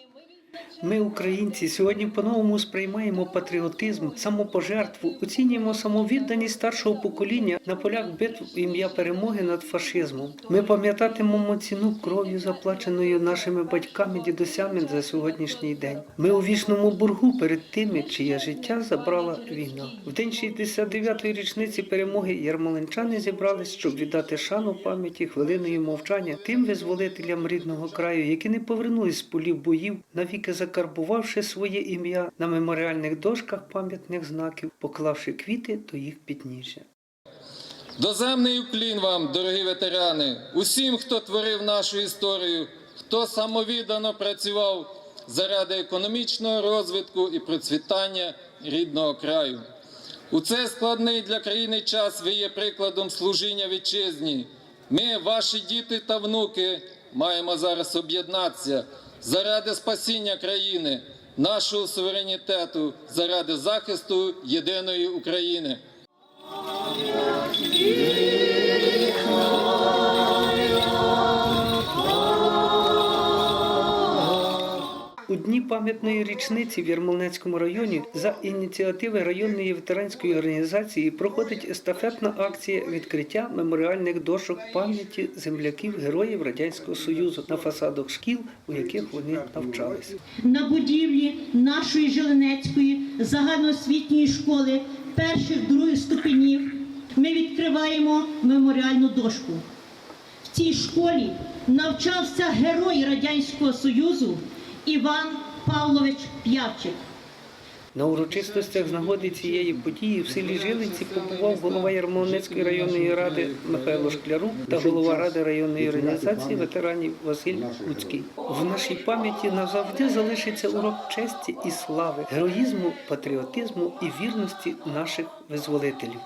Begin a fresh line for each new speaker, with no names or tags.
nhiều mới Ми, українці, сьогодні по-новому сприймаємо патріотизм, самопожертву, оцінюємо самовідданість старшого покоління на полях битв ім'я перемоги над фашизмом. Ми пам'ятатимемо ціну кров'ю, заплаченою нашими батьками, дідусями за сьогоднішній день. Ми у вічному боргу перед тими, чиє життя забрала війна. В день 69-ї річниці перемоги ярмолинчани зібрались, щоб віддати шану пам'яті хвилиною мовчання тим визволителям рідного краю, які не повернулись з полів боїв, навіки закарбувавши своє ім'я на меморіальних дошках пам'ятних знаків, поклавши квіти до їх підніжжя.
Доземний уклін вам, дорогі ветерани, усім, хто творив нашу історію, хто самовіддано працював заради економічного розвитку і процвітання рідного краю. У цей складний для країни час ви є прикладом служіння вітчизні. Ми, ваші діти та внуки, маємо зараз об'єднатися заради спасіння країни, нашого суверенітету, заради захисту єдиної України.
У дні пам'ятної річниці в Ярмолинецькому районі за ініціативи районної ветеранської організації проходить естафетна акція відкриття меморіальних дошок пам'яті земляків героїв Радянського Союзу на фасадах шкіл, у яких вони навчались.
на будівлі нашої Желенецької загальноосвітньої школи перших других ступенів ми відкриваємо меморіальну дошку. В цій школі навчався герой Радянського Союзу Іван Павлович П'явчик.
На урочистостях з нагоди цієї події в селі Жилиці побував голова Ярмолинецької районної ради Михайло Шклярук та голова ради районної організації ветеранів Василь Луцький. В нашій пам'яті назавжди залишиться урок честі і слави, героїзму, патріотизму і вірності наших визволителів.